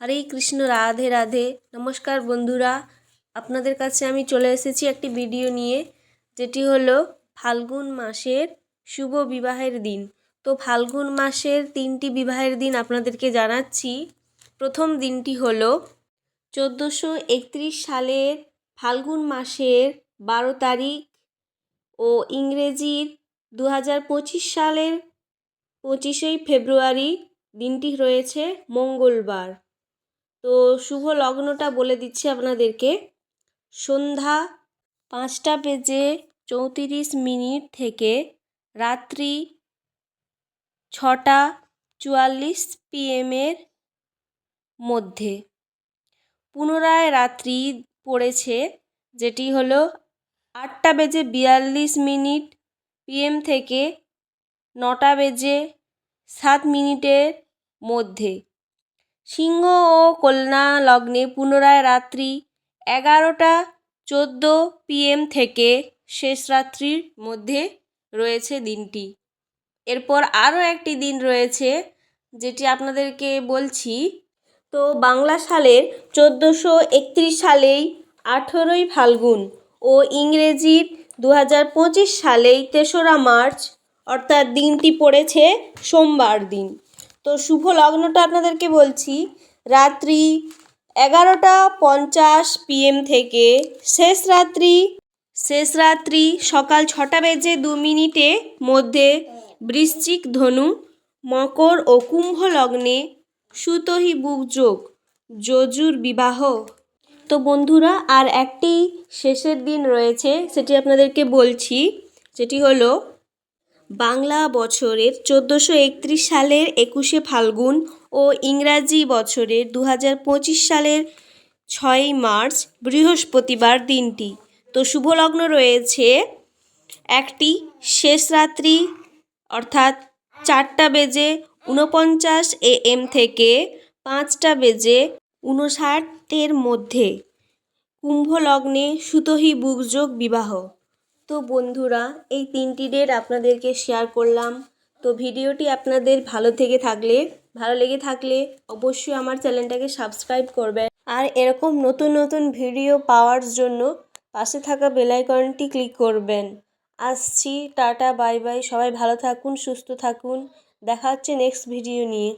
হরে কৃষ্ণ, রাধে রাধে। নমস্কার বন্ধুরা। আপনাদের কাছে আমি চলে এসেছি একটি ভিডিও নিয়ে, যেটি হলো ফাল্গুন মাসের শুভ বিবাহের দিন। তো ফাল্গুন মাসের তিনটি বিবাহের দিন আপনাদেরকে জানাচ্ছি। প্রথম দিনটি হলো চোদ্দোশো একত্রিশ সালের ফাল্গুন মাসের বারো তারিখ ও ইংরেজির দু হাজার পঁচিশ সালের পঁচিশে ফেব্রুয়ারি দিনটি রয়েছে মঙ্গলবার। তো শুভ লগ্নটা বলে দিচ্ছি আপনাদেরকে। সন্ধ্যা পাঁচটা বেজে চৌত্রিশ মিনিট থেকে রাত্রি ছটা চুয়াল্লিশ পিএমের মধ্যে। পুনরায় রাত্রি পড়েছে, যেটি হলো আটটা বেজে বিয়াল্লিশ মিনিট পিএম থেকে নটা বেজে সাত মিনিটের মধ্যে। সিংহ ও কন্যা লগ্নে পুনরায় রাত্রি এগারোটা চোদ্দ পিএম থেকে শেষ রাত্রির মধ্যে রয়েছে দিনটি। এরপর আরও একটি দিন রয়েছে যেটি আপনাদেরকে বলছি। তো বাংলা সালের চোদ্দোশো একত্রিশ সালেই আঠেরোই ফাল্গুন ও ইংরেজির দু হাজার পঁচিশ সালেই তেসরা মার্চ অর্থাৎ দিনটি পড়েছে সোমবার দিন। তো শুভ লগ্নটা আপনাদেরকে বলছি। রাত্রি এগারোটা পঞ্চাশ পিএম থেকে শেষ রাত্রি শেষ রাত্রি সকাল ছটা বেজে দু মিনিটে মধ্যে বৃশ্চিক ধনু, মকর ও কুম্ভ লগ্নে সুতহি বুক যোগ, যজুর বিবাহ। তো বন্ধুরা, আর একটি শেষের দিন রয়েছে, সেটি আপনাদেরকে বলছি, সেটি হলো বাংলা বছরের চোদ্দোশো একত্রিশ সালের একুশে ফাল্গুন ও ইংরাজি বছরের দু হাজার পঁচিশ সালের ছয়ই মার্চ বৃহস্পতিবার দিনটি। তো শুভ লগ্ন রয়েছে একটি শেষ রাত্রি, অর্থাৎ চারটা বেজে ঊনপঞ্চাশ এ এম থেকে পাঁচটা বেজে উনষাটের মধ্যে। কুম্ভ লগ্নে সুতহি বুকযোগ বিবাহ। তো বন্ধুরা, এই তিনটি ডেট আপনাদেরকে শেয়ার করলাম। তো ভিডিওটি আপনাদের ভালো থেকে থাকলে, ভালো লেগে থাকলে অবশ্যই আমার চ্যানেলটাকে সাবস্ক্রাইব করবেন। আর এরকম নতুন নতুন ভিডিও পাওয়ার জন্য পাশে থাকা বেলাইকনটি ক্লিক করবেন। আসছি, টাটা বাই বাই সবাই ভালো থাকুন, সুস্থ থাকুন। দেখা হচ্ছে নেক্সট ভিডিও নিয়ে।